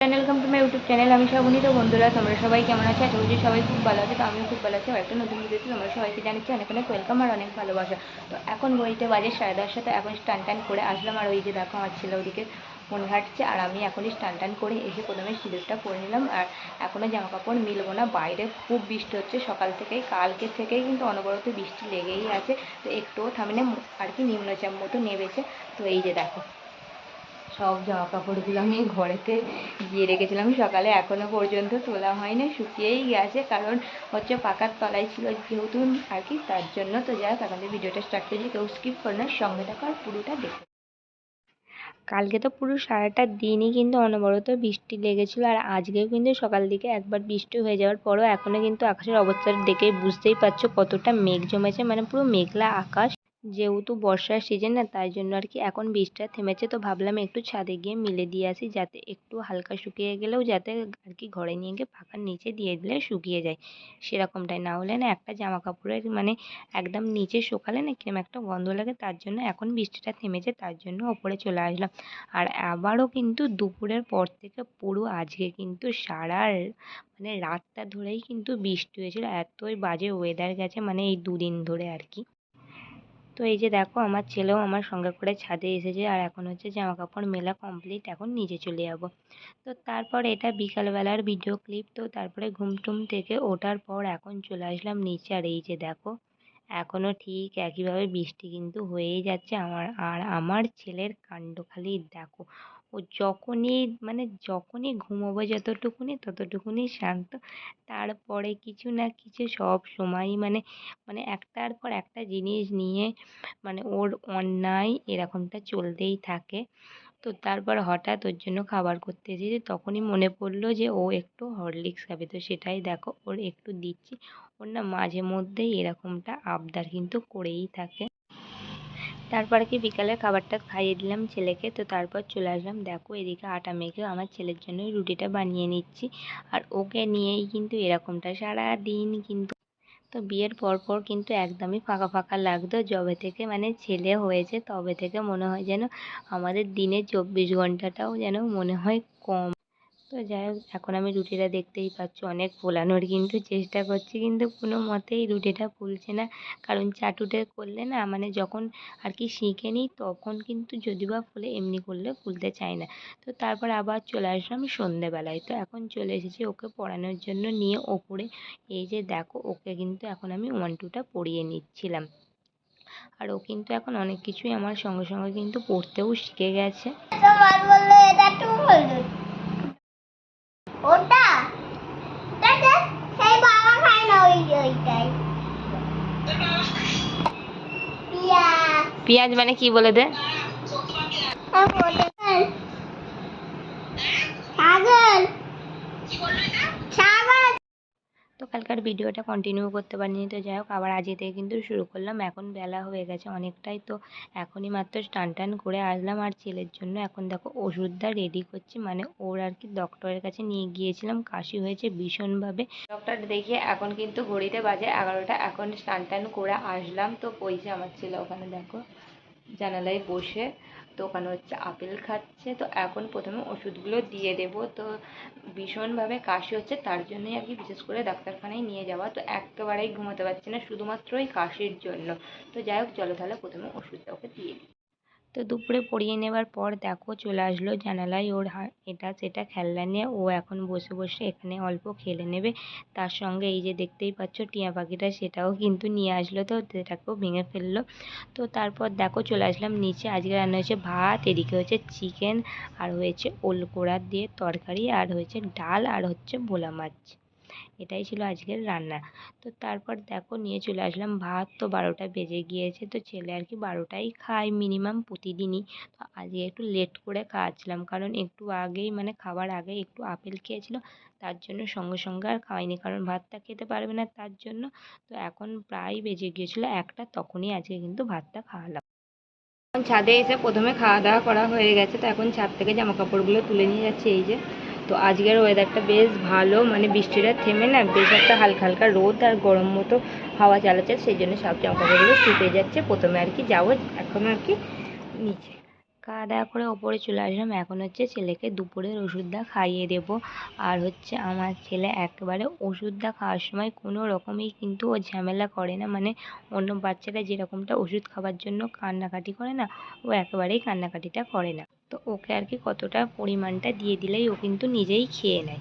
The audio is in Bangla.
Welcome to my YouTube channel আমি শ্রাবণী তো বন্ধুরা, তোমরা সবাই কেমন আছো? আশা করছি সবাই খুব ভালো আছে। তো আমিও খুব ভালো আছি। একটা নতুন ভিডিওতে তোমরা সবাইকে জানাচ্ছি অনেক অনেক ওয়েলকাম আর অনেক ভালোবাসা। তো এখন বইতে বাজে সাড়ে দশটা। তো এখন টান টান করে আসলাম। আর ওই যে দেখো, আমার ছেলে ওদিকে ফোন ঘাটছে আর আমি এখনই স্টান টান করে এসে প্রথমে সিঁদুরটা পরে নিলাম আর এখনও জামা কাপড় মিলবো না। বাইরে খুব বৃষ্টি হচ্ছে, সকাল থেকেই, কালকে থেকেই কিন্তু অনবরত বৃষ্টি লেগেই আছে। তো একটুও থামে না আর কি নিম্নচাপ মতো নেমেছে। তো এই যে দেখো, সব জামা কাপড়গুলো আমি ঘরেতে গিয়ে রেখেছিলাম। সকালে এখনও পর্যন্ত তোলা হয়নি, শুকিয়েই গেছে। কারণ হচ্ছে পাকার তলায় ছিল যেহেতু আর কি, তার জন্য। তো যাই হোক ভিডিওটা স্টার্ট করেছি, কেউ স্কিপ করে না। সঙ্গে থাকো আর পুরোটা দেখো কালকে তো পুরো সারাটা দিনই কিন্তু অনবরত বৃষ্টি লেগেছিলো আর আজকেও কিন্তু সকাল দিকে একবার বৃষ্টি হয়ে যাওয়ার পরও এখনও কিন্তু আকাশের অবস্থা দেখে বুঝতেই পারছ কতটা মেঘ জমেছে। মানে পুরো মেঘলা আকাশ। যেহেতু বর্ষার সিজন না, তাই জন্য আর কি এখন বৃষ্টিটা থেমেছে। তো ভাবলাম একটু ছাদে গিয়ে মিলে দিয়ে আসি, যাতে একটু হালকা শুকিয়ে গেলেও যাতে আর কি ঘরে নিয়ে গিয়ে পাখার নিচে দিয়ে দিলে শুকিয়ে যায়। সেরকমটাই, না হলে না একটা জামা কাপড়ের মানে একদম নিচে শুকালে না কিরম একটা গন্ধ লাগে, তার জন্য এখন বৃষ্টিটা থেমেছে, তার জন্য ওপরে চলে আসলাম। আর আবারও কিন্তু দুপুরের পর থেকে পুরো আজকে কিন্তু সারা মানে রাতটা ধরেই কিন্তু বৃষ্টি হয়েছিল, এতই বাজে ওয়েদার গেছে মানে এই দুদিন ধরে আর কি। তো এই যে দেখো, আমার ছেলেও আমার সঙ্গে করে ছাদে এসেছে। আর এখন হচ্ছে জামা কাপড় মেলা কমপ্লিট এখন নিচে চলে যাব। তো তারপর এটা বিকালবেলার ভিডিও ক্লিপ তো তারপরে ঘুমটুম থেকে ওঠার পর এখন চলে আসলাম নিচে। আর এই যে দেখো এখনও ঠিক একইভাবে বৃষ্টি কিন্তু হয়েই যাচ্ছে। আমার আর আমার ছেলের কাণ্ড খালি দেখো ও যখনই মানে যখনই ঘুমোবে যতটুকুনি ততটুকুনি শান্ত। তারপরে কিছু না কিছু সব সময়ই মানে মানে একটার পর একটা জিনিস নিয়ে মানে ওর অন্যায় এরকমটা চলতেই থাকে। তো তারপর হঠাৎ ওর জন্য খাবার করতে এসেছি তখনই মনে পড়ল যে ও একটু হরলিক্স খাবে। তো সেটাই দেখো ওর একটু দিচ্ছি। ওর না মাঝে মধ্যেই এরকমটা আবদার কিন্তু করেই থাকে। তারপরে কি বিকালে খাবারটা খাইয়ে দিলাম ছেলেকে, তো তারপর চলে আসলাম। দেখো এদিকে আটা মেখে আমার ছেলের জন্য রুটিটা বানিয়ে নিচ্ছি। আর ওকে নিয়েই কিন্তু এরকমটা সারা দিন কিন্তু। তো বিয়ের পর পর কিন্তু একদমই ফাঁকা ফাঁকা লাগতো। যবে থেকে মানে ছেলে হয়েছে তবে থেকে মনে হয় যেন আমাদের দিনের চব্বিশ ঘন্টাটাও যেন মনে হয় কম। তো যাই হোক, এখন আমি রুটিটা দেখতেই পাচ্ছি, অনেক ফোলানোর কিন্তু চেষ্টা করছি, কিন্তু কোনো মতেই রুটিটা ফুলছে না। কারণ চাটুটে করলে না মানে যখন আর কি শিখে নিই, তখন কিন্তু যদি বা ফুলে, এমনি করলে ফুলতে চায় না। তো তারপর আবার চলে আসলাম সন্ধেবেলায়। তো এখন চলে এসেছি ওকে পড়ানোর জন্য নিয়ে ওপরে। এই যে দেখো, ওকে কিন্তু এখন আমি ওয়ান টুটা পড়িয়ে নিচ্ছিলাম। আর ও কিন্তু এখন অনেক কিছুই আমার সঙ্গে সঙ্গে কিন্তু পড়তেও শিখে গেছে তোমার বলল এটা টু হলুদ ওটা? সেই বাবা খায় না ওই ওইটাই। পিয়া পেঁয়াজ মানে কি বলে দে? তো কালকার ভিডিওটা কন্টিনিউ করতে পারিনি। তো যাই হোক, আবার আজকে থেকে কিন্তু শুরু করলাম। এখন বেলা হয়ে গেছে অনেকটাই। তো এখনই মাত্র স্নান টান করে আসলাম। আর ছেলের জন্য এখন দেখো ওষুধটা রেডি করছি। মানে ওর আর কি ডক্টরের কাছে নিয়ে গিয়েছিলাম। কাশি হয়েছে ভীষণভাবে। ডক্টর দেখিয়ে এখন কিন্তু ঘড়িতে বাজে এগারোটা। এখন স্নান টান করে আসলাম। তো পয়সা আমার ছেলে ওখানে, দেখো। জানালায় বসে। তো ওখানে হচ্ছে আপেল খাচ্ছে। তো এখন প্রথমে ওষুধগুলো দিয়ে দেবো। তো ভীষণভাবে কাশি হচ্ছে, তার জন্যই আর কি বিশেষ করে ডাক্তারখানায় নিয়ে যাওয়া। তো একেবারেই ঘুমোতে পারছি না, শুধুমাত্র ওই কাশির জন্য। তো যাই হোক, চলো তাহলে প্রথমে ওষুধটা ওকে দিয়ে দিই। তো দুপুরে পড়িয়ে নেওয়ার পর দেখো চলে আসলো জানালায় ওর এটা সেটা খেলনা নিয়ে। ও এখন বসে বসে এখানে অল্প খেলে নেবে। তার সঙ্গে এই যে দেখতেই পাচ্ছ টিয়া পাখিটা সেটাও কিন্তু নিয়ে আসলো তো সেটাকেও ভেঙে ফেলল। তো তারপর দেখো চলে আসলাম নিচে। আজকে রান্না হয়েছে ভাত, এদিকে হচ্ছে চিকেন, আর হয়েছে ওল কোড়া দিয়ে তরকারি, আর হয়েছে ডাল, আর হচ্ছে ভোলা মাছ। এটাই ছিল আজকের রান্না। তো তারপর দেখো নিয়ে চলে আসলাম ভাত। তো বারোটা বেজে গিয়েছে, তো ছেলে আর কি বারোটাই খায় মিনিমাম প্রতিদিনই। তো আজকে একটু লেট করে খাওয়াচ্ছিলাম কারণ একটু আগেই মানে খাবার আগে একটু আপেল খেয়েছিল। তার জন্য সঙ্গে সঙ্গে আর খাওয়াইনি, কারণ ভাতটা খেতে পারবে না তার জন্য। তো এখন প্রায় বেজে গিয়েছিল একটা, তখনই আজকে কিন্তু ভাতটা খাওয়ালাম। ছাদে এসে প্রথমে খাওয়া দাওয়া করা হয়ে গেছে, তো এখন ছাদ থেকে জামা কাপড়গুলো তুলে নিয়ে যাচ্ছে, এই যে। তো আজকের ওয়েদারটা বেশ ভালো মানে বৃষ্টিটা থেমে না, বেশ একটা হালকা হালকা রোদ আর গরম মতো হাওয়া চালাচ্ছে, সেই জন্য সব জামা কাপড়গুলো শুকিয়ে যাচ্ছে। প্রথমে আর কি যাব, এখন আর কি নিচে। খাওয়া দাওয়া করে ওপরে চলে আসলাম। এখন হচ্ছে ছেলেকে দুপুরের ওষুধটা খাইয়ে দেব। আর হচ্ছে আমার ছেলে একবারে ওষুধটা খাওয়ার সময় কোনো রকমই কিন্তু ও ঝামেলা করে না। মানে অন্য বাচ্চারা যেরকমটা ওষুধ খাওয়ার জন্য কান্নাকাটি করে না, ও একেবারেই কান্নাকাটিটা করে না। তো ওকে আর কি কতটা পরিমাণটা দিয়ে দিলেই ও কিন্তু নিজেই খেয়ে নেয়।